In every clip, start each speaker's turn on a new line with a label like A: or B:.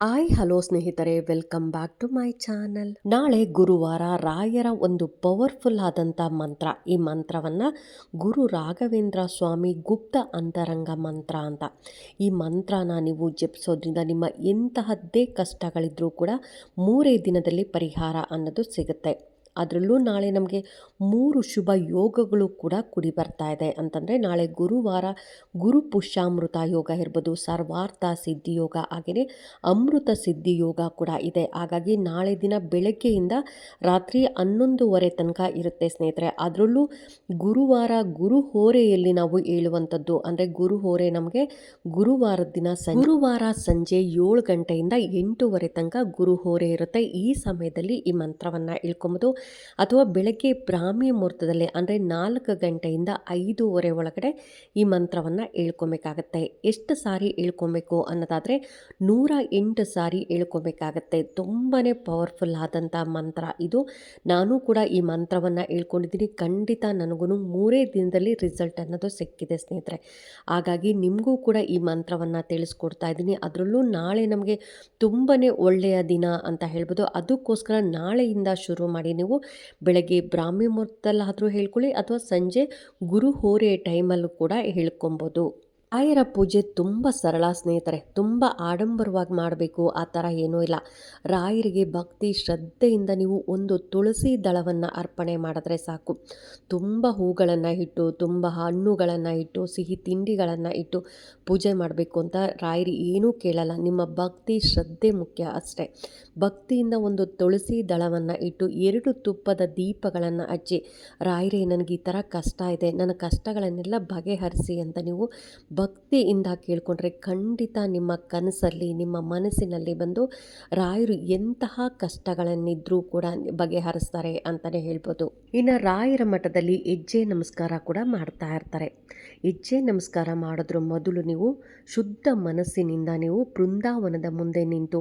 A: Hi, hello ಸ್ನೇಹಿತರೆ, welcome back to my channel. ನಾಳೆ ಗುರುವಾರ ರಾಯರ ಒಂದು ಪವರ್ಫುಲ್ ಆದಂಥ ಮಂತ್ರ. ಈ ಮಂತ್ರವನ್ನು ಗುರು ರಾಘವೇಂದ್ರ ಸ್ವಾಮಿ ಗುಪ್ತ ಅಂತರಂಗ ಮಂತ್ರ ಅಂತ. ಈ ಮಂತ್ರನ ನೀವು ಜಪಿಸೋದ್ರಿಂದ ನಿಮ್ಮ ಎಂತಹದ್ದೇ ಕಷ್ಟಗಳಿದ್ರೂ ಕೂಡ ಮೂರೇ ದಿನದಲ್ಲಿ ಪರಿಹಾರ ಅನ್ನೋದು ಸಿಗುತ್ತೆ. ಅದರಲ್ಲೂ ನಾಳೆ ನಮಗೆ ಮೂರು ಶುಭ ಯೋಗಗಳು ಕೂಡ ಕುಡಿ ಬರ್ತಾ ಇದೆ. ಅಂತಂದರೆ ನಾಳೆ ಗುರುವಾರ ಗುರು ಪುಷ್ಯಾಮೃತ ಯೋಗ ಇರ್ಬೋದು, ಸರ್ವಾರ್ಥ ಸಿದ್ಧಿ ಯೋಗ ಹಾಗೆಯೇ ಅಮೃತ ಸಿದ್ಧಿ ಯೋಗ ಕೂಡ ಇದೆ. ಹಾಗಾಗಿ ನಾಳೆ ದಿನ ಬೆಳಗ್ಗೆಯಿಂದ ರಾತ್ರಿ ಹನ್ನೊಂದುವರೆ ತನಕ ಇರುತ್ತೆ ಸ್ನೇಹಿತರೆ. ಅದರಲ್ಲೂ ಗುರುವಾರ ಗುರು ಹೋರೆಯಲ್ಲಿ ನಾವು ಹೇಳುವಂಥದ್ದು ಅಂದರೆ ಗುರು ಹೋರೆ ನಮಗೆ ಗುರುವಾರದ ದಿನ ಗುರುವಾರ ಸಂಜೆ ಏಳು ಗಂಟೆಯಿಂದ ಎಂಟೂವರೆ ತನಕ ಗುರು ಹೋರೆ ಇರುತ್ತೆ. ಈ ಸಮಯದಲ್ಲಿ ಈ ಮಂತ್ರವನ್ನು ಹೇಳ್ಕೊಂಬೋದು. ಅಥವಾ ಬೆಳಗ್ಗೆ ಬ್ರಾಹ್ಮಿ ಮುಹೂರ್ತದಲ್ಲಿ ಅಂದರೆ ನಾಲ್ಕು ಗಂಟೆಯಿಂದ ಐದೂವರೆ ಒಳಗಡೆ ಈ ಮಂತ್ರವನ್ನು ಹೇಳ್ಕೊಬೇಕಾಗತ್ತೆ. ಎಷ್ಟು ಸಾರಿ ಹೇಳ್ಕೊಬೇಕು ಅನ್ನೋದಾದರೆ ನೂರ ಎಂಟು ಸಾರಿ ಹೇಳ್ಕೊಬೇಕಾಗತ್ತೆ. ತುಂಬಾ ಪವರ್ಫುಲ್ ಆದಂಥ ಮಂತ್ರ ಇದು. ನಾನು ಕೂಡ ಈ ಮಂತ್ರವನ್ನು ಹೇಳ್ಕೊಂಡಿದ್ದೀನಿ. ಖಂಡಿತ ನನಗೂ ಮೂರೇ ದಿನದಲ್ಲಿ ರಿಸಲ್ಟ್ ಅನ್ನೋದು ಸಿಕ್ಕಿದೆ ಸ್ನೇಹಿತರೆ. ಹಾಗಾಗಿ ನಿಮಗೂ ಕೂಡ ಈ ಮಂತ್ರವನ್ನು ತಿಳಿಸ್ಕೊಡ್ತಾ ಇದ್ದೀನಿ. ಅದರಲ್ಲೂ ನಾಳೆ ನಮಗೆ ತುಂಬಾ ಒಳ್ಳೆಯ ದಿನ ಅಂತ ಹೇಳ್ಬೋದು. ಅದಕ್ಕೋಸ್ಕರ ನಾಳೆಯಿಂದ ಶುರು ಮಾಡಿ ನೀವು ಬೆಳಗ್ಗೆ ಬ್ರಾಹ್ಮಿ ಮುಹೂರ್ತಲ್ಲಾದರೂ ಹೇಳ್ಕೊಳ್ಳಿ ಅಥವಾ ಸಂಜೆ ಗುರು ಹೋರೆ ಟೈಮಲ್ಲೂ ಕೂಡ ಹೇಳ್ಕೊಬೋದು. ರಾಯರ ಪೂಜೆ ತುಂಬ ಸರಳ ಸ್ನೇಹಿತರೆ, ತುಂಬ ಆಡಂಬರವಾಗಿ ಮಾಡಬೇಕು, ಆ ಥರ ಏನೂ ಇಲ್ಲ. ರಾಯರಿಗೆ ಭಕ್ತಿ, ಶ್ರದ್ಧೆಯಿಂದ ನೀವು ಒಂದು ತುಳಸಿ ದಳವನ್ನು ಅರ್ಪಣೆ ಮಾಡಿದ್ರೆ ಸಾಕು. ತುಂಬ ಹೂಗಳನ್ನು ಇಟ್ಟು, ತುಂಬ ಹಣ್ಣುಗಳನ್ನು ಇಟ್ಟು, ಸಿಹಿ ತಿಂಡಿಗಳನ್ನು ಇಟ್ಟು ಪೂಜೆ ಮಾಡಬೇಕು ಅಂತ ರಾಯರಿ ಏನೂ ಕೇಳಲ್ಲ. ನಿಮ್ಮ ಭಕ್ತಿ, ಶ್ರದ್ಧೆ ಮುಖ್ಯ ಅಷ್ಟೇ. ಭಕ್ತಿಯಿಂದ ಒಂದು ತುಳಸಿ ದಳವನ್ನು ಇಟ್ಟು ಎರಡು ತುಪ್ಪದ ದೀಪಗಳನ್ನು ಹಚ್ಚಿ, ರಾಯರೇ, ನನಗೆ ಈ ಥರ ಕಷ್ಟ ಇದೆ. ನನ್ನ ಕಷ್ಟಗಳನ್ನೆಲ್ಲ ಬಗೆಹರಿಸಿ ಅಂತ ನೀವು ಭಕ್ತಿಯಿಂದ ಕೇಳಿಕೊಂಡ್ರೆ ಖಂಡಿತ ನಿಮ್ಮ ಕನಸಲ್ಲಿ, ನಿಮ್ಮ ಮನಸ್ಸಿನಲ್ಲಿ ಬಂದು ರಾಯರು ಎಂತಹ ಕಷ್ಟಗಳನ್ನಿದ್ರೂ ಕೂಡ ಬಗೆಹರಿಸ್ತಾರೆ ಅಂತಲೇ ಹೇಳ್ಬೋದು. ಇನ್ನು ರಾಯರ ಮಠದಲ್ಲಿ ಹೆಜ್ಜೆ ನಮಸ್ಕಾರ ಕೂಡ ಮಾಡ್ತಾ ಇರ್ತಾರೆ. ಹೆಜ್ಜೆ ನಮಸ್ಕಾರ ಮಾಡಿದ್ರು ಮೊದಲು ನೀವು ಶುದ್ಧ ಮನಸ್ಸಿನಿಂದ ನೀವು ಬೃಂದಾವನದ ಮುಂದೆ ನಿಂತು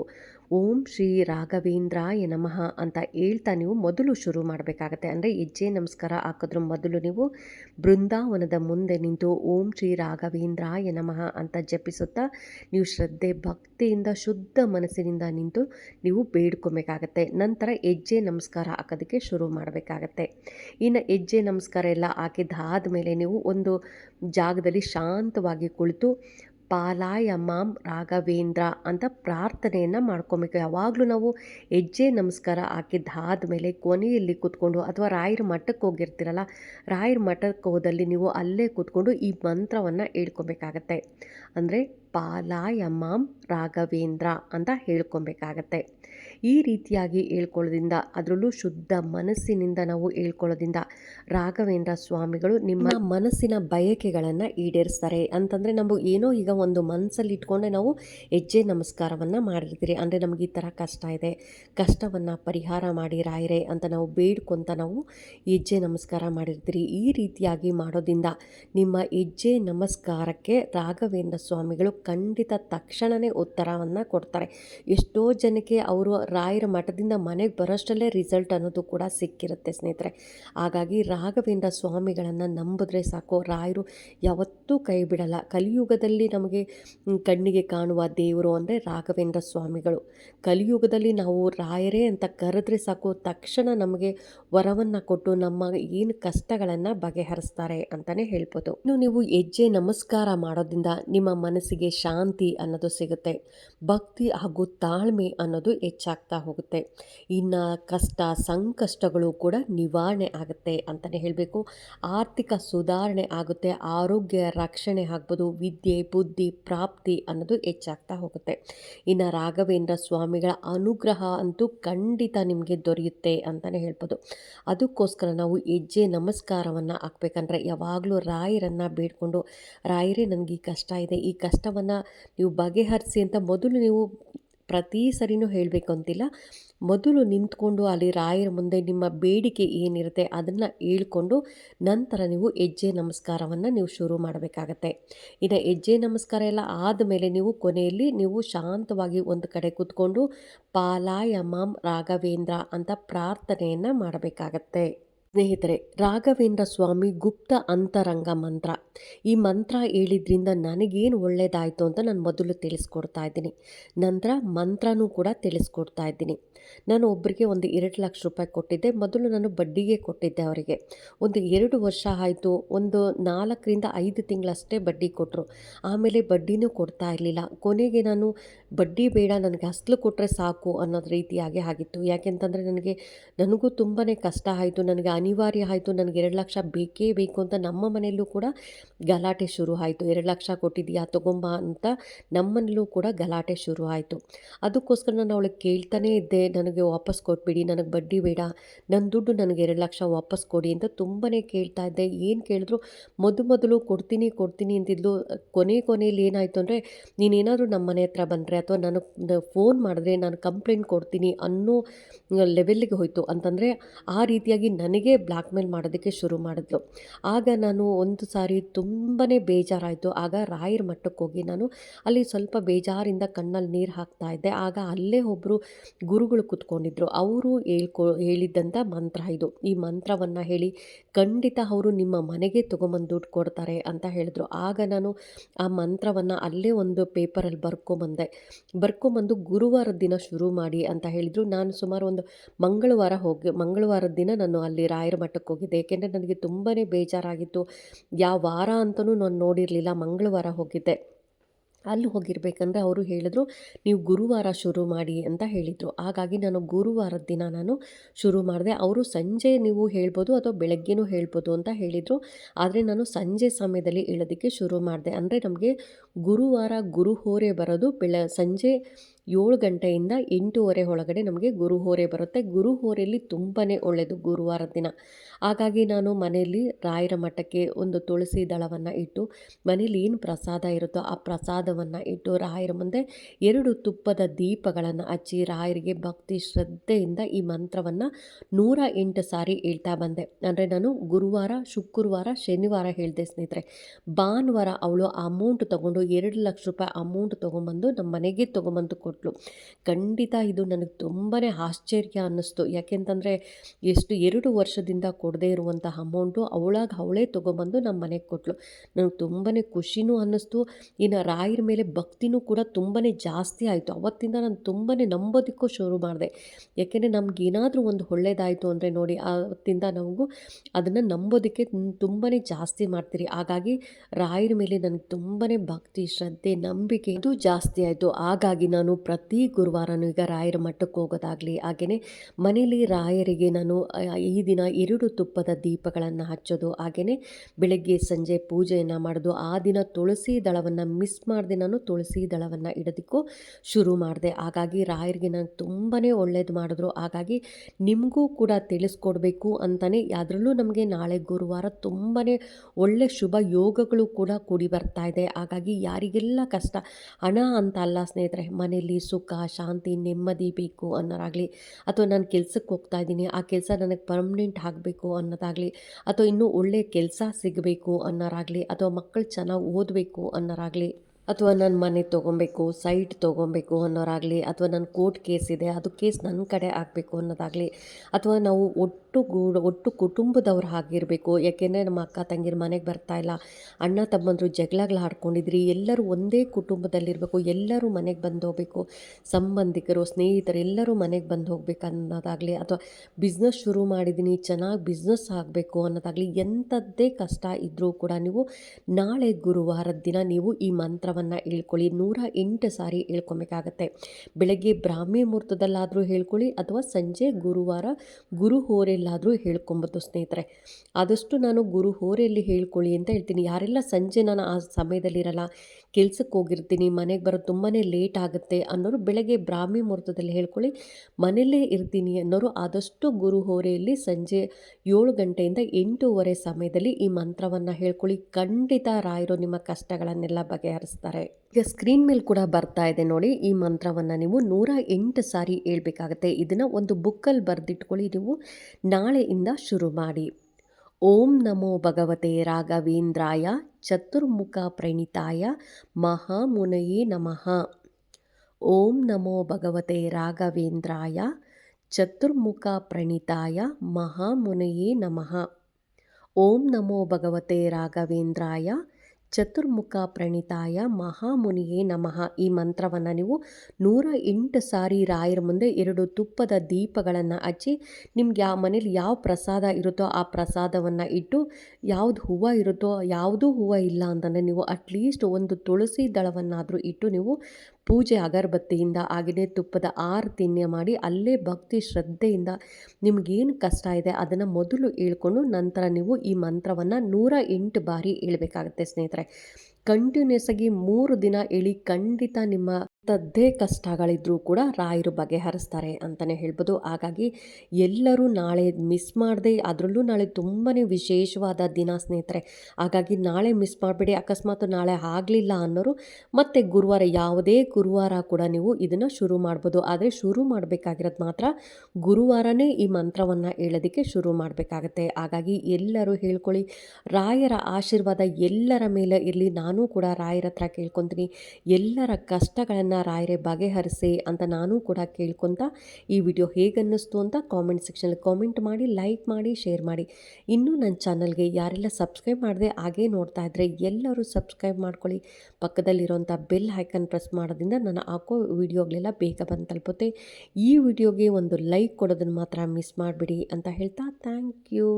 A: ಓಂ ಶ್ರೀ ರಾಘವೇಂದ್ರಾಯ ನಮಃ ಅಂತ ಹೇಳ್ತಾ ನೀವು ಮೊದಲು ಶುರು ಮಾಡಬೇಕಾಗತ್ತೆ. ಅಂದರೆ ಹೆಜ್ಜೆ ನಮಸ್ಕಾರ ಹಾಕಿದ್ರು ಮೊದಲು ನೀವು ಬೃಂದಾವನದ ಮುಂದೆ ನಿಂತು ಓಂ ಶ್ರೀ ರಾಘವೇಂದ್ರಾಯ ನಮಃ ಅಂತ ಜಪಿಸುತ್ತಾ ನೀವು ಶ್ರದ್ಧೆ, ಭಕ್ತಿಯಿಂದ, ಶುದ್ಧ ಮನಸ್ಸಿನಿಂದ ನಿಂತು ನೀವು ಬೇಡ್ಕೊಬೇಕಾಗತ್ತೆ. ನಂತರ ಹೆಜ್ಜೆ ನಮಸ್ಕಾರ ಹಾಕೋದಕ್ಕೆ ಶುರು ಮಾಡಬೇಕಾಗತ್ತೆ. ಇನ್ನು ಹೆಜ್ಜೆ ನಮಸ್ಕಾರ ಎಲ್ಲ ಹಾಕಿದ್ದಾದ ಮೇಲೆ ನೀವು ಒಂದು ಜಾಗದಲ್ಲಿ ಶಾಂತವಾಗಿ ಕುಳಿತು ಪಾಲಾಯ ಮಾಂ ರಾಘವೇಂದ್ರ ಅಂತ ಪ್ರಾರ್ಥನೆಯನ್ನು ಮಾಡ್ಕೊಬೇಕು. ಯಾವಾಗಲೂ ನಾವು ಹೆಜ್ಜೆ ನಮಸ್ಕಾರ ಹಾಕಿದ್ದಾದ ಮೇಲೆ ಕೊನೆಯಲ್ಲಿ ಕೂತ್ಕೊಂಡು ಅಥವಾ ರಾಯರ ಮಠಕ್ಕೆ ಹೋಗಿರ್ತೀರಲ್ಲ, ರಾಯರ ಮಠಕ್ಕೆ ಹೋದಲ್ಲಿ ನೀವು ಅಲ್ಲೇ ಕೂತ್ಕೊಂಡು ಈ ಮಂತ್ರವನ್ನು ಹೇಳ್ಕೊಬೇಕಾಗತ್ತೆ. ಅಂದರೆ ಪಾಲಾಯ ಮಾಂ ರಾಘವೇಂದ್ರ ಅಂತ ಹೇಳ್ಕೊಬೇಕಾಗತ್ತೆ. ಈ ರೀತಿಯಾಗಿ ಹೇಳ್ಕೊಳ್ಳೋದ್ರಿಂದ, ಅದರಲ್ಲೂ ಶುದ್ಧ ಮನಸ್ಸಿನಿಂದ ನಾವು ಹೇಳ್ಕೊಳ್ಳೋದ್ರಿಂದ ರಾಘವೇಂದ್ರ ಸ್ವಾಮಿಗಳು ನಿಮ್ಮ ಮನಸ್ಸಿನ ಬಯಕೆಗಳನ್ನು ಈಡೇರಿಸ್ತಾರೆ. ಅಂತಂದರೆ ನಮಗೆ ಏನೋ ಈಗ ಒಂದು ಮನಸ್ಸಲ್ಲಿ ಇಟ್ಕೊಂಡೆ ನಾವು ಹೆಜ್ಜೆ ನಮಸ್ಕಾರವನ್ನು ಮಾಡಿರ್ತೀರಿ. ಅಂದರೆ ನಮಗೆ ಈ ಥರ ಕಷ್ಟ ಇದೆ, ಕಷ್ಟವನ್ನು ಪರಿಹಾರ ಮಾಡಿ ರಾಯರೆ ಅಂತ ನಾವು ಬೇಡ್ಕೊಂತ ನಾವು ಹೆಜ್ಜೆ ನಮಸ್ಕಾರ ಮಾಡಿರ್ತೀರಿ. ಈ ರೀತಿಯಾಗಿ ಮಾಡೋದ್ರಿಂದ ನಿಮ್ಮ ಹೆಜ್ಜೆ ನಮಸ್ಕಾರಕ್ಕೆ ರಾಘವೇಂದ್ರ ಸ್ವಾಮಿಗಳು ಖಂಡಿತ ತಕ್ಷಣವೇ ಉತ್ತರವನ್ನು ಕೊಡ್ತಾರೆ. ಎಷ್ಟೋ ಜನಕ್ಕೆ ಅವರು ರಾಯರ ಮಠದಿಂದ ಮನೆಗೆ ಬರೋಷ್ಟಲ್ಲೇ ರಿಸಲ್ಟ್ ಅನ್ನೋದು ಕೂಡ ಸಿಕ್ಕಿರುತ್ತೆ ಸ್ನೇಹಿತರೆ. ಹಾಗಾಗಿ ರಾಘವೇಂದ್ರ ಸ್ವಾಮಿಗಳನ್ನು ನಂಬಿದ್ರೆ ಸಾಕು. ರಾಯರು ಯಾವತ್ತೂ ಕೈ ಬಿಡಲ್ಲ. ಕಲಿಯುಗದಲ್ಲಿ ನಮಗೆ ಕಣ್ಣಿಗೆ ಕಾಣುವ ದೇವರು ಅಂದರೆ ರಾಘವೇಂದ್ರ ಸ್ವಾಮಿಗಳು. ಕಲಿಯುಗದಲ್ಲಿ ನಾವು ರಾಯರೇ ಅಂತ ಕರೆದ್ರೆ ಸಾಕು. ತಕ್ಷಣ ನಮಗೆ ವರವನ್ನು ಕೊಟ್ಟು ನಮ್ಮ ಏನು ಕಷ್ಟಗಳನ್ನು ಬಗೆಹರಿಸ್ತಾರೆ ಅಂತಲೇ ಹೇಳ್ಬೋದು. ಇನ್ನು ನೀವು ಹೆಜ್ಜೆ ನಮಸ್ಕಾರ ಮಾಡೋದ್ರಿಂದ ನಿಮ್ಮ ಮನಸ್ಸಿಗೆ ಶಾಂತಿ ಅನ್ನೋದು ಸಿಗುತ್ತೆ. ಭಕ್ತಿ ಹಾಗೂ ತಾಳ್ಮೆ ಅನ್ನೋದು ಹೆಚ್ಚಾಗ್ತಾ ಹೋಗುತ್ತೆ. ಇನ್ನು ಕಷ್ಟ, ಸಂಕಷ್ಟಗಳು ಕೂಡ ನಿವಾರಣೆ ಆಗುತ್ತೆ ಅಂತಲೇ ಹೇಳಬೇಕು. ಆರ್ಥಿಕ ಸುಧಾರಣೆ ಆಗುತ್ತೆ, ಆರೋಗ್ಯ ರಕ್ಷಣೆ ಆಗ್ಬೋದು, ವಿದ್ಯೆ, ಬುದ್ಧಿ, ಪ್ರಾಪ್ತಿ ಅನ್ನೋದು ಹೆಚ್ಚಾಗ್ತಾ ಹೋಗುತ್ತೆ. ಇನ್ನು ರಾಘವೇಂದ್ರ ಸ್ವಾಮಿಗಳ ಅನುಗ್ರಹ ಅಂತೂ ಖಂಡಿತ ನಿಮಗೆ ದೊರೆಯುತ್ತೆ ಅಂತಲೇ ಹೇಳ್ಬೋದು. ಅದಕ್ಕೋಸ್ಕರ ನಾವು ಹೆಜ್ಜೆ, ನಮಸ್ಕಾರವನ್ನು ಹಾಕ್ಬೇಕಂದ್ರೆ ಯಾವಾಗಲೂ ರಾಯರನ್ನು ಬೇಡಿಕೊಂಡು, ರಾಯರೇ ನನಗೆ ಈ ಕಷ್ಟ ಇದೆ, ಈ ಕಷ್ಟವನ್ನು ನೀವು ಬಗೆಹರಿಸಿ ಅಂತ ಮೊದಲು ನೀವು ಪ್ರತಿ ಸರಿನೂ ಹೇಳಬೇಕು ಅಂತಿಲ್ಲ ಮೊದಲು ನಿಂತ್ಕೊಂಡು ಅಲ್ಲಿ ರಾಯರ ಮುಂದೆ ನಿಮ್ಮ ಬೇಡಿಕೆ ಏನಿರುತ್ತೆ ಅದನ್ನು ಹೇಳ್ಕೊಂಡು ನಂತರ ನೀವು ಹೆಜ್ಜೆ ನಮಸ್ಕಾರವನ್ನು ನೀವು ಶುರು ಮಾಡಬೇಕಾಗತ್ತೆ. ಇನ್ನು ಹೆಜ್ಜೆ ನಮಸ್ಕಾರ ಎಲ್ಲ ಆದಮೇಲೆ ನೀವು ಕೊನೆಯಲ್ಲಿ ನೀವು ಶಾಂತವಾಗಿ ಒಂದು ಕಡೆ ಕೂತ್ಕೊಂಡು ಪಾಲಾಯ ರಾಘವೇಂದ್ರ ಅಂತ ಪ್ರಾರ್ಥನೆಯನ್ನು ಮಾಡಬೇಕಾಗತ್ತೆ. ಸ್ನೇಹಿತರೆ, ರಾಘವೇಂದ್ರ ಸ್ವಾಮಿ ಗುಪ್ತ ಅಂತರಂಗ ಮಂತ್ರ. ಈ ಮಂತ್ರ ಹೇಳಿದ್ರಿಂದ ನನಗೇನು ಒಳ್ಳೆಯದಾಯಿತು ಅಂತ ನಾನು ಮೊದಲು ತಿಳಿಸ್ಕೊಡ್ತಾ ಇದ್ದೀನಿ. ನಂತರ ಮಂತ್ರನೂ ಕೂಡ ತಿಳಿಸ್ಕೊಡ್ತಾ ಇದ್ದೀನಿ. ನಾನು ಒಬ್ಬರಿಗೆ ಒಂದು ಎರಡು ಲಕ್ಷ ರೂಪಾಯಿ ಕೊಟ್ಟಿದ್ದೆ. ಮೊದಲು ನಾನು ಬಡ್ಡಿಗೆ ಕೊಟ್ಟಿದ್ದೆ ಅವರಿಗೆ. ಒಂದು ಎರಡು ವರ್ಷ ಆಯಿತು. ಒಂದು ನಾಲ್ಕರಿಂದ ಐದು ತಿಂಗಳಷ್ಟೇ ಬಡ್ಡಿ ಕೊಟ್ಟರು ಆಮೇಲೆ ಬಡ್ಡಿನೂ ಕೊಡ್ತಾ ಇರಲಿಲ್ಲ. ಕೊನೆಗೆ ನಾನು ಬಡ್ಡಿ ಬೇಡ, ನನಗೆ ಅಸ್ಲು ಕೊಟ್ಟರೆ ಸಾಕು ಅನ್ನೋದು ರೀತಿಯಾಗಿ ಆಗಿತ್ತು. ಯಾಕೆಂತಂದರೆ ನನಗೆ, ನನಗೂ ತುಂಬಾ ಕಷ್ಟ ಆಯಿತು, ನನಗೆ ಅನಿವಾರ್ಯ ಆಯಿತು, ನನಗೆ ಎರಡು ಲಕ್ಷ ಬೇಕೇ ಬೇಕು ಅಂತ ನಮ್ಮ ಮನೆಯಲ್ಲೂ ಕೂಡ ಗಲಾಟೆ ಶುರು ಆಯಿತು. ಎರಡು ಲಕ್ಷ ಕೊಟ್ಟಿದ್ಯಾ, ತೊಗೊಂಬ ಅಂತ ನಮ್ಮನಲ್ಲೂ ಕೂಡ ಗಲಾಟೆ ಶುರು ಆಯಿತು. ಅದಕ್ಕೋಸ್ಕರ ನಾನು ಅವಳಿಗೆ ಕೇಳ್ತಾನೇ ಇದ್ದೆ, ನನಗೆ ವಾಪಸ್ ಕೊಟ್ಬಿಡಿ, ನನಗೆ ಬಡ್ಡಿ ಬೇಡ ನನ್ನ ದುಡ್ಡು ನನಗೆ ಎರಡು ಲಕ್ಷ ವಾಪಸ್ ಕೊಡಿ ಅಂತ ತುಂಬಾ ಕೇಳ್ತಾ ಇದ್ದೆ. ಏನು ಕೇಳಿದ್ರು ಮೊದಲು ಮೊದಲು ಕೊಡ್ತೀನಿ ಕೊಡ್ತೀನಿ ಅಂತಿದ್ಲು. ಕೊನೆ ಕೊನೆಯಲ್ಲಿ ಏನಾಯಿತು ಅಂದರೆ ನೀನೇನಾದರೂ ನಮ್ಮ ಮನೆ ಹತ್ರ ಬಂದರೆ ಅಥವಾ ನನಗೆ ಫೋನ್ ಮಾಡಿದ್ರೆ ನಾನು ಕಂಪ್ಲೇಂಟ್ ಕೊಡ್ತೀನಿ ಅನ್ನೋ ಲೆವೆಲ್ಗೆ ಹೋಯಿತು. ಅಂತಂದರೆ ಆ ರೀತಿಯಾಗಿ ನನಗೆ ಬ್ಲ್ಯಾಕ್ ಮೇಲ್ ಮಾಡೋದಕ್ಕೆ ಶುರು ಮಾಡಿದ್ಲು. ಆಗ ನಾನು ಒಂದು ಸಾರಿ ತುಂಬಾ ಬೇಜಾರಾಯಿತು. ಆಗ ರಾಯರ ಮಟ್ಟಕ್ಕೆ ಹೋಗಿ ನಾನು ಅಲ್ಲಿ ಸ್ವಲ್ಪ ಬೇಜಾರಿಂದ ಕಣ್ಣಲ್ಲಿ ನೀರು ಹಾಕ್ತಾ ಇದ್ದೆ. ಆಗ ಅಲ್ಲೇ ಒಬ್ಬರು ಗುರುಗಳು ಕೂತ್ಕೊಂಡಿದ್ರು. ಅವರು ಹೇಳ್ಕೊ ಹೇಳಿದ್ದಂಥ ಮಂತ್ರ ಇದು. ಈ ಮಂತ್ರವನ್ನು ಹೇಳಿ ಖಂಡಿತ ಅವರು ನಿಮ್ಮ ಮನೆಗೆ ತೊಗೊಂಬಂದು ದುಡ್ಡು ಕೊಡ್ತಾರೆ ಅಂತ ಹೇಳಿದ್ರು. ಆಗ ನಾನು ಆ ಮಂತ್ರವನ್ನು ಅಲ್ಲೇ ಒಂದು ಪೇಪರಲ್ಲಿ ಬರ್ಕೊಂಬಂದೆ. ಬರ್ಕೊಂಬಂದು ಗುರುವಾರದ ದಿನ ಶುರು ಮಾಡಿ ಅಂತ ಹೇಳಿದರು. ನಾನು ಸುಮಾರು ಒಂದು ಮಂಗಳವಾರ ಹೋಗಿ ಮಂಗಳವಾರದ ದಿನ ನಾನು ಅಲ್ಲಿ ರಾಯರ ಮಠಕ್ಕೆ ಹೋಗಿದ್ದೆ. ಏಕೆಂದರೆ ನನಗೆ ತುಂಬಾ ಬೇಜಾರಾಗಿತ್ತು. ಯಾವ ವಾರ ಅಂತಲೂ ನಾನು ನೋಡಿರಲಿಲ್ಲ, ಮಂಗಳವಾರ ಹೋಗಿದ್ದೆ. ಅಲ್ಲಿ ಹೋಗಿರ್ಬೇಕಂದ್ರೆ ಅವರು ಹೇಳಿದ್ರು, ನೀವು ಗುರುವಾರ ಶುರು ಮಾಡಿ ಅಂತ ಹೇಳಿದರು. ಹಾಗಾಗಿ ನಾನು ಗುರುವಾರದ ದಿನ ನಾನು ಶುರು ಮಾಡಿದೆ. ಅವರು ಸಂಜೆ ನೀವು ಹೇಳ್ಬೋದು ಅಥವಾ ಬೆಳಗ್ಗೆನೂ ಹೇಳ್ಬೋದು ಅಂತ ಹೇಳಿದರು. ಆದರೆ ನಾನು ಸಂಜೆ ಸಮಯದಲ್ಲಿ ಹೇಳೋದಕ್ಕೆ ಶುರು ಮಾಡಿದೆ. ಅಂದರೆ ನಮಗೆ ಗುರುವಾರ ಗುರುಹೋರೆ ಬರೋದು ಬೆಳ, ಸಂಜೆ ಏಳು ಗಂಟೆಯಿಂದ ಎಂಟೂವರೆ ಒಳಗಡೆ ನಮಗೆ ಗುರುಹೋರೆ ಬರುತ್ತೆ. ಗುರುಹೋರೆಯಲ್ಲಿ ತುಂಬಾ ಒಳ್ಳೆಯದು ಗುರುವಾರ ದಿನ. ಹಾಗಾಗಿ ನಾನು ಮನೆಯಲ್ಲಿ ರಾಯರ ಮಠಕ್ಕೆ ಒಂದು ತುಳಸಿ ದಳವನ್ನು ಇಟ್ಟು ಮನೇಲಿ ಏನು ಪ್ರಸಾದ ಇರುತ್ತೋ ಆ ಪ್ರಸಾದವನ್ನು ಇಟ್ಟು ರಾಯರ ಮುಂದೆ ಎರಡು ತುಪ್ಪದ ದೀಪಗಳನ್ನು ಹಚ್ಚಿ ರಾಯರಿಗೆ ಭಕ್ತಿ ಶ್ರದ್ಧೆಯಿಂದ ಈ ಮಂತ್ರವನ್ನು ನೂರ ಎಂಟು ಸಾರಿ ಹೇಳ್ತಾ ಬಂದೆ. ಅಂದರೆ ನಾನು ಗುರುವಾರ, ಶುಕ್ರವಾರ, ಶನಿವಾರ ಹೇಳಿದೆ ಸ್ನೇಹಿತರೆ. ಭಾನುವಾರ ಅವಳು ಅಮೌಂಟ್ ತೊಗೊಂಡು ಎರಡು ಲಕ್ಷ ರೂಪಾಯಿ ಅಮೌಂಟ್ ತೊಗೊಂಬಂದು ನಮ್ಮ ಮನೆಗೆ ತೊಗೊಂಬಂದು ಕೊಟ್ಟಳು ಖಂಡಿತ ಇದು ನನಗೆ ತುಂಬಾ ಆಶ್ಚರ್ಯ ಅನ್ನಿಸ್ತು. ಯಾಕೆಂತಂದರೆ ಎಷ್ಟು ಎರಡು ವರ್ಷದಿಂದ ಕೊಡದೇ ಇರುವಂತಹ ಅಮೌಂಟು ಅವಳಾಗ ಅವಳೇ ತೊಗೊಂಬಂದು ನಮ್ಮ ಮನೆಗೆ ಕೊಟ್ಟಳು ನನಗೆ ತುಂಬಾ ಖುಷಿನೂ ಅನ್ನಿಸ್ತು. ಇನ್ನು ರಾಯರ ಮೇಲೆ ಭಕ್ತಿನೂ ಕೂಡ ತುಂಬಾ ಜಾಸ್ತಿ ಆಯಿತು. ಅವತ್ತಿಂದ ನಾನು ತುಂಬಾ ನಂಬೋದಕ್ಕೂ ಶುರು ಮಾಡಿದೆ. ಯಾಕೆಂದರೆ ನಮ್ಗೆ ಏನಾದರೂ ಒಂದು ಒಳ್ಳೇದಾಯಿತು ಅಂದರೆ ನೋಡಿ, ಅವತ್ತಿಂದ ನಮಗೂ ಅದನ್ನು ನಂಬೋದಕ್ಕೆ ತುಂಬಾ ಜಾಸ್ತಿ ಮಾಡ್ತೀರಿ. ಹಾಗಾಗಿ ರಾಯರ ಮೇಲೆ ನನಗೆ ತುಂಬಾ ಭಕ್ತಿ ಶ್ರದ್ಧೆ ನಂಬಿಕೆ ಇದು ಜಾಸ್ತಿ ಆಯಿತು. ಹಾಗಾಗಿ ನಾನು ಪ್ರತಿ ಗುರುವಾರನೂ ಈಗ ರಾಯರ ಮಠಕ್ಕೆ ಹೋಗೋದಾಗಲಿ ಹಾಗೆಯೇ ಮನೇಲಿ ರಾಯರಿಗೆ ನಾನು ಈ ದಿನ ಎರಡು ತುಪ್ಪದ ದೀಪಗಳನ್ನು ಹಚ್ಚೋದು ಹಾಗೆಯೇ ಬೆಳಗ್ಗೆ ಸಂಜೆ ಪೂಜೆಯನ್ನು ಮಾಡೋದು, ಆ ದಿನ ತುಳಸಿ ದಳವನ್ನು ಮಿಸ್ ಮಾಡಿದೆ ನಾನು ತುಳಸಿ ದಳವನ್ನು ಇಡೋದಕ್ಕೂ ಶುರು ಮಾಡಿದೆ. ಹಾಗಾಗಿ ರಾಯರಿಗೆ ನಾನು ತುಂಬಾ ಒಳ್ಳೇದು ಮಾಡಿದ್ರು. ಹಾಗಾಗಿ ನಿಮಗೂ ಕೂಡ ತಿಳಿಸ್ಕೊಡ್ಬೇಕು ಅಂತಲೇ ಅದರಲ್ಲೂ ನಮಗೆ ನಾಳೆ ಗುರುವಾರ ತುಂಬಾ ಒಳ್ಳೆ ಶುಭ ಯೋಗಗಳು ಕೂಡ ಕೂಡಿ ಬರ್ತಾ ಇದೆ. ಹಾಗಾಗಿ ಯಾರಿಗೆಲ್ಲ ಕಷ್ಟ, ಹಣ ಅಂತ ಅಲ್ಲ ಸ್ನೇಹಿತರೆ, ಮನೆಯಲ್ಲಿ ಸುಖ, ಶಾಂತಿ, ನೆಮ್ಮದಿ ಬೇಕು ಅನ್ನೋರಾಗಲಿ ಅಥವಾ ನಾನು ಕೆಲಸಕ್ಕೆ ಹೋಗ್ತಾ ಇದ್ದೀನಿ, ಆ ಕೆಲಸ ನನಗೆ ಪರ್ಮನೆಂಟ್ ಆಗಬೇಕು ಅನ್ನೋದಾಗಲಿ, ಅಥವಾ ಇನ್ನೂ ಒಳ್ಳೆಯ ಕೆಲಸ ಸಿಗಬೇಕು ಅನ್ನೋರಾಗಲಿ, ಅಥವಾ ಮಕ್ಕಳು ಚೆನ್ನಾಗಿ ಓದಬೇಕು ಅನ್ನೋರಾಗಲಿ ಅಥವಾ ನಾನು ಮನೆ ತೊಗೊಬೇಕು ಸೈಟ್ ತೊಗೊಬೇಕು ಅನ್ನೋರಾಗಲಿ, ಅಥವಾ ನನ್ನ ಕೋರ್ಟ್ ಕೇಸ್ ಇದೆ, ಅದು ಕೇಸ್ ನನ್ನ ಕಡೆ ಆಗಬೇಕು ಅನ್ನೋದಾಗಲಿ, ಅಥವಾ ನಾವು ಒಟ್ಟು ಗೂಡು ಒಟ್ಟು ಕುಟುಂಬದವ್ರು ಆಗಿರಬೇಕು ಯಾಕೆಂದರೆ ನಮ್ಮ ಅಕ್ಕ ತಂಗಿರ ಮನೆಗೆ ಬರ್ತಾ ಇಲ್ಲ, ಅಣ್ಣ ತಮ್ಮಂದರು ಜಗಳಗಳು ಆಡ್ಕೊಂಡಿದ್ರಿ, ಎಲ್ಲರೂ ಒಂದೇ ಕುಟುಂಬದಲ್ಲಿರಬೇಕು, ಎಲ್ಲರೂ ಮನೆಗೆ ಬಂದು ಹೋಗಬೇಕು ಸಂಬಂಧಿಕರು, ಸ್ನೇಹಿತರು ಎಲ್ಲರೂ ಮನೆಗೆ ಬಂದು ಹೋಗ್ಬೇಕು ಅನ್ನೋದಾಗಲಿ, ಅಥವಾ ಬಿಸ್ನೆಸ್ ಶುರು ಮಾಡಿದ್ದೀನಿ ಚೆನ್ನಾಗಿ ಬಿಸ್ನೆಸ್ ಆಗಬೇಕು ಅನ್ನೋದಾಗಲಿ, ಎಂಥದ್ದೇ ಕಷ್ಟ ಇದ್ದರೂ ಕೂಡ ನೀವು ನಾಳೆ ಗುರುವಾರದ ದಿನ ನೀವು ಈ ಮಂತ್ರ ಮಂತ್ರವನ್ನು ಹೇಳ್ಕೊಳ್ಳಿ. ನೂರ ಎಂಟು ಸಾರಿ ಹೇಳ್ಕೊಬೇಕಾಗತ್ತೆ. ಬೆಳಗ್ಗೆ ಬ್ರಾಹ್ಮಿ ಮುಹೂರ್ತದಲ್ಲಾದರೂ ಹೇಳ್ಕೊಳ್ಳಿ ಅಥವಾ ಸಂಜೆ ಗುರುವಾರ ಗುರು ಹೋರೆಲ್ಲಾದರೂ ಹೇಳ್ಕೊಬೋದು ಸ್ನೇಹಿತರೆ. ಆದಷ್ಟು ನಾನು ಗುರು ಹೋರೆಯಲ್ಲಿ ಹೇಳ್ಕೊಳ್ಳಿ ಅಂತ ಹೇಳ್ತೀನಿ. ಯಾರೆಲ್ಲ ಸಂಜೆ ನಾನು ಆ ಸಮಯದಲ್ಲಿರಲ್ಲ, ಕೆಲ್ಸಕ್ಕೆ ಹೋಗಿರ್ತೀನಿ, ಮನೆಗೆ ಬರೋದು ತುಂಬಾ ಲೇಟ್ ಆಗುತ್ತೆ ಅನ್ನೋರು ಬೆಳಗ್ಗೆ ಬ್ರಾಹ್ಮಿ ಮುಹೂರ್ತದಲ್ಲಿ ಹೇಳ್ಕೊಳ್ಳಿ. ಮನೆಯಲ್ಲೇ ಇರ್ತೀನಿ ಅನ್ನೋರು ಆದಷ್ಟು ಗುರು ಹೋರೆಯಲ್ಲಿ ಸಂಜೆ ಏಳು ಗಂಟೆಯಿಂದ ಎಂಟೂವರೆ ಸಮಯದಲ್ಲಿ ಈ ಮಂತ್ರವನ್ನು ಹೇಳ್ಕೊಳ್ಳಿ. ಖಂಡಿತ ರಾಯರು ನಿಮ್ಮ ಕಷ್ಟಗಳನ್ನೆಲ್ಲ ಬಗೆಹರಿಸ್ತಾರೆ. ಈಗ ಸ್ಕ್ರೀನ್ ಮೇಲೆ ಕೂಡ ಬರ್ತಾ ಇದೆ ನೋಡಿ, ಈ ಮಂತ್ರವನ್ನು ನೀವು ನೂರ ಎಂಟು ಸಾರಿ ಹೇಳ್ಬೇಕಾಗತ್ತೆ. ಇದನ್ನು ಒಂದು ಬುಕ್ಕಲ್ಲಿ ಬರೆದಿಟ್ಕೊಳ್ಳಿ, ನೀವು ನಾಳೆಯಿಂದ ಶುರು ಮಾಡಿ. ಓಂ ನಮೋ ಭಗವತೆ ರಾಘವೇಂದ್ರಾಯ ಚತುರ್ಮುಖ ಪ್ರಣಿತಾಯ ಮಹಾಮುನಯೇ ನಮಃ. ಓಂ ನಮೋ ಭಗವತೆ ರಾಘವೇಂದ್ರಾಯ ಚತುರ್ಮುಖ ಪ್ರಣಿತಾಯ ಮಹಾಮುನಯೇ ನಮಃ. ಓಂ ನಮೋ ಭಗವತೆ ರಾಘವೇಂದ್ರಾಯ ಚತುರ್ಮುಖ ಪ್ರಣಿತಾಯ ಮಹಾಮುನಿಯೇ ನಮಃ. ಈ ಮಂತ್ರವನ್ನು ನೀವು ನೂರ ಎಂಟು ಸಾರಿ ರಾಯರ ಮುಂದೆ ಎರಡು ತುಪ್ಪದ ದೀಪಗಳನ್ನು ಹಚ್ಚಿ, ನಿಮ್ಗೆ ಯಾವ ಮನೇಲಿ ಯಾವ ಪ್ರಸಾದ ಇರುತ್ತೋ ಆ ಪ್ರಸಾದವನ್ನು ಇಟ್ಟು ಯಾವ್ದು ಹೂವು ಇರುತ್ತೋ ಯಾವುದೂ ಹೂವು ಇಲ್ಲ ಅಂತಂದರೆ ನೀವು ಅಟ್ಲೀಸ್ಟ್ ಒಂದು ತುಳಸಿ ದಳವನ್ನಾದರೂ ಇಟ್ಟು ನೀವು ಪೂಜೆ ಅಗರಬತ್ತಿಯಿಂದ ಹಾಗೆಯೇ ತುಪ್ಪದ ಆರತಿನ್ಯ ಮಾಡಿ ಅಲ್ಲೇ ಭಕ್ತಿ ಶ್ರದ್ಧೆಯಿಂದ ನಿಮಗೇನು ಕಷ್ಟ ಇದೆ ಅದನ್ನು ಮೊದಲು ಹೇಳ್ಕೊಂಡು ನಂತರ ನೀವು ಈ ಮಂತ್ರವನ್ನು ನೂರ ಎಂಟು ಬಾರಿ ಹೇಳ್ಬೇಕಾಗತ್ತೆ ಸ್ನೇಹಿತರೆ. ಕಂಟಿನ್ಯೂಸ್ ಆಗಿ ಮೂರು ದಿನ ಹೇಳಿ ಖಂಡಿತ ನಿಮ್ಮ ತದ್ದೇ ಕಷ್ಟಗಳಿದ್ರೂ ಕೂಡ ರಾಯರು ಬಗೆಹರಿಸ್ತಾರೆ ಅಂತಲೇ ಹೇಳ್ಬೋದು. ಹಾಗಾಗಿ ಎಲ್ಲರೂ ನಾಳೆ ಮಿಸ್ ಮಾಡದೆ, ಅದರಲ್ಲೂ ನಾಳೆ ತುಂಬಾ ವಿಶೇಷವಾದ ದಿನ ಸ್ನೇಹಿತರೆ. ಹಾಗಾಗಿ ನಾಳೆ ಮಿಸ್ ಮಾಡಬೇಡಿ, ಅಕಸ್ಮಾತ್ ನಾಳೆ ಆಗಲಿಲ್ಲ ಅನ್ನೋರು ಮತ್ತು ಗುರುವಾರ, ಯಾವುದೇ ಗುರುವಾರ ಕೂಡ ನೀವು ಇದನ್ನು ಶುರು ಮಾಡ್ಬೋದು. ಆದರೆ ಶುರು ಮಾಡಬೇಕಾಗಿರೋದು ಮಾತ್ರ ಗುರುವಾರನೇ ಈ ಮಂತ್ರವನ್ನು ಹೇಳೋದಕ್ಕೆ ಶುರು ಮಾಡಬೇಕಾಗತ್ತೆ. ಹಾಗಾಗಿ ಎಲ್ಲರೂ ಹೇಳ್ಕೊಳ್ಳಿ, ರಾಯರ ಆಶೀರ್ವಾದ ಎಲ್ಲರ ಮೇಲೆ ಇರಲಿ. ನಾನು ಕೂಡ ರಾಯರ ಹತ್ರ ಕೇಳ್ಕೊತೀನಿ. ಎಲ್ಲರ ಕಷ್ಟಗಳನ್ನು ರಾಯರೇ ಬಗೆಹರಿಸಿ ಅಂತ ನಾನು ಕೂಡ ಕೇಳ್ಕೊತ ಈ ವಿಡಿಯೋ ಹೇಗೆ ಅನ್ನಿಸ್ತು ಅಂತ ಕಾಮೆಂಟ್ ಸೆಕ್ಷನಲ್ಲಿ ಕಾಮೆಂಟ್ ಮಾಡಿ ಲೈಕ್ ಮಾಡಿ ಶೇರ್ ಮಾಡಿ. ಇನ್ನೂ ನನ್ನ ಚಾನಲ್ಗೆ ಯಾರೆಲ್ಲ ಸಬ್ಸ್ಕ್ರೈಬ್ ಮಾಡಿದೆ ಹಾಗೇ ನೋಡ್ತಾ ಇದ್ದರೆ ಎಲ್ಲರೂ ಸಬ್ಸ್ಕ್ರೈಬ್ ಮಾಡ್ಕೊಳ್ಳಿ. ಪಕ್ಕದಲ್ಲಿರುವಂಥ ಬೆಲ್ ಹೈಕನ್ ಪ್ರೆಸ್ ಮಾಡೋದ್ರಿಂದ ನಾನು ಹಾಕೋ ವಿಡಿಯೋಗಳೆಲ್ಲ ಬೇಗ ಬಂದು ತಲುಪುತ್ತೆ. ಈ ವಿಡಿಯೋಗೆ ಒಂದು ಲೈಕ್ ಕೊಡೋದನ್ನು ಮಾತ್ರ ಮಿಸ್ ಮಾಡಿಬಿಡಿ ಅಂತ ಹೇಳ್ತಾ ಥ್ಯಾಂಕ್ ಯು